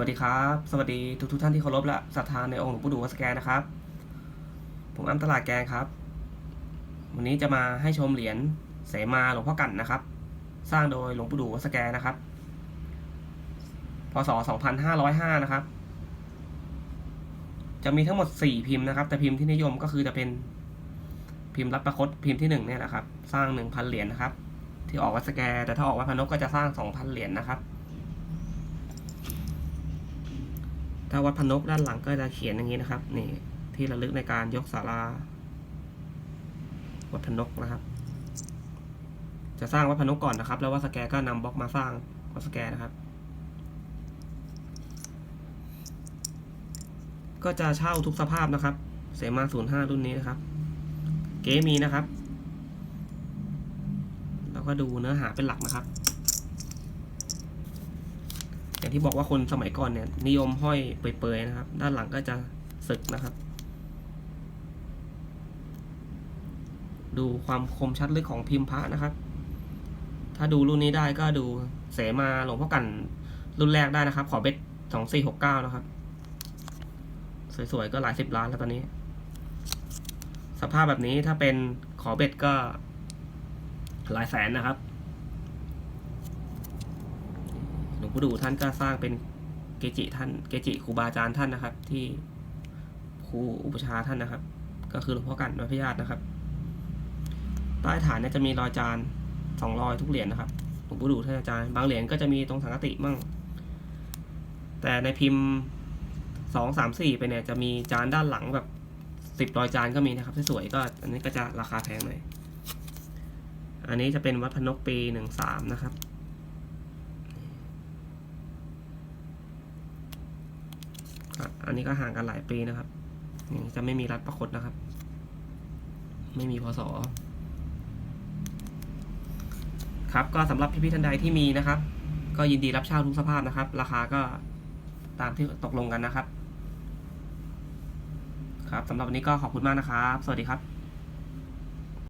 วัสดีครับ สวัสดีทุกทุกท่านที่เคารพและศรัทธาในองค์หลวงปู่ดูวัดสแกนนะครับ ผมอ้ำตลาดแกงครับ วันนี้จะมาให้ชมเหรียญเสมาหลวงพ่อกันนะครับ สร้างโดยหลวงปู่ดูวัดสแกนนะครับ พศ 2505 นะครับ จะมีทั้งหมด 4 พิมพ์นะครับ แต่พิมพ์ที่นิยมก็คือจะเป็นพิมพ์รับประคตพิมพ์ที่ 1 เนี่ยนะครับ สร้าง 1,000 เหรียญนะครับ ที่ออกวัดสแกนแต่ถ้าออกวัดพนกก็จะสร้าง 2,000 เหรียญนะครับ ถ้าวัดพนกด้านหลังก็จะเขียนอย่างนี้นะครับ นี่ที่ระลึกในการยกศาลาวัดพนกนะครับ จะสร้างวัดพนกก่อนนะครับ แล้ววัดสแกก็นำบล็อกมาสร้างวัดสแกนะครับ ก็จะเช่าทุกสภาพนะครับ เสมาศูนย์ห้ารุ่นนี้นะครับ เก๋มีนะครับแล้วก็ดูเนื้อหาเป็นหลักนะครับ อย่างที่บอกว่าคนสมัยก่อนเนี่ย นิยมห้อยเปยๆนะครับ ด้านหลังก็จะสึกนะครับ ดูความคมชัดลึกของพิมพ์พระนะครับ ถ้าดูรุ่นนี้ได้ก็ดูเสมาหลวงพ่อกันรุ่นแรกได้นะครับ ขอเบ็ดสองสี่หกเก้านะครับ สวยๆก็หลายสิบล้านแล้วตอนนี้ สภาพแบบนี้ถ้าเป็นขอเบ็ดก็หลายแสนนะครับ ผู้ดูท่านก็สร้างเป็นเกจิท่านเกจิครูบาอาจารย์ท่านนะครับ ที่ครูอุปชาท่านนะครับ ก็คือหลวงพ่อกันวัดพญาตนะครับ ใต้ฐานเนี่ยจะมีรอยจานสองรอยทุกเหรียญนะครับหลวงปู่ดูท่านอาจารย์บางเหรียญก็จะมีตรงสังกติมั่ง แต่ในพิมพ์สองสามสี่ไปเนี่ยจะมีจานด้านหลังแบบสิบรอยจานก็มีนะครับที่สวยก็ อันนี้ก็จะราคาแพงหน่อยอันนี้จะเป็นวัดพนกปีหนึ่งสามนะครับ ครับ อันนี้ก็ห่างกันหลายปีนะครับนี่จะไม่มีรัฐประคตนะครับ ไม่มีพศครับก็สำหรับพี่ๆท่านใดที่มีนะครับ ก็ยินดีรับเช่าทุกสภาพนะครับ ราคาก็ตามที่ตกลงกันนะครับ ครับสำหรับวันนี้ก็ขอบคุณมากนะครับ สวัสดีครับ